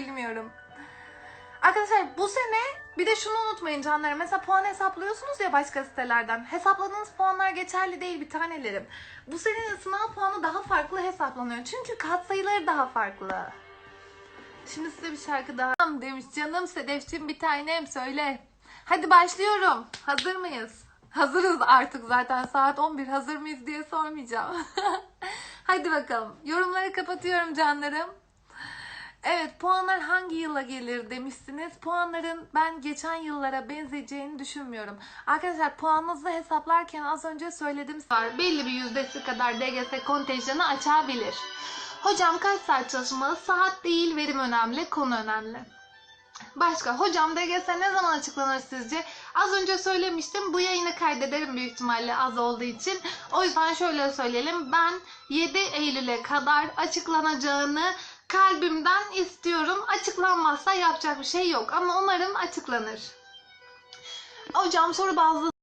bilmiyorum. Arkadaşlar bu sene bir de şunu unutmayın canlarım. Mesela puan hesaplıyorsunuz ya başka sitelerden. Hesapladığınız puanlar geçerli değil bir tanelerim. Bu senenin sınav puanı daha farklı hesaplanıyor. Çünkü katsayıları daha farklı. Şimdi size bir şarkı daha demiş. Canım Sedefciğim bir tanem söyle. Hadi başlıyorum. Hazır mıyız? Hazırız artık zaten saat 11 hazır mıyız diye sormayacağım. Hadi bakalım. Yorumları kapatıyorum canlarım. Evet puanlar hangi yıla gelir demişsiniz. Puanların ben geçen yıllara benzeyeceğini düşünmüyorum. Arkadaşlar puanınızı hesaplarken az önce söyledim. Var. Belli bir yüzdesi kadar DGS kontenjanı açabilir. Hocam kaç saat çalışmalı? Saat değil verim önemli, konu önemli. Başka. Hocam DGS ne zaman açıklanır sizce? Az önce söylemiştim. Bu yayını kaydederim büyük ihtimalle az olduğu için. O yüzden şöyle söyleyelim. Ben 7 Eylül'e kadar açıklanacağını kalbimden istiyorum. Açıklanmazsa yapacak bir şey yok. Ama umarım açıklanır. Hocam soru bazlı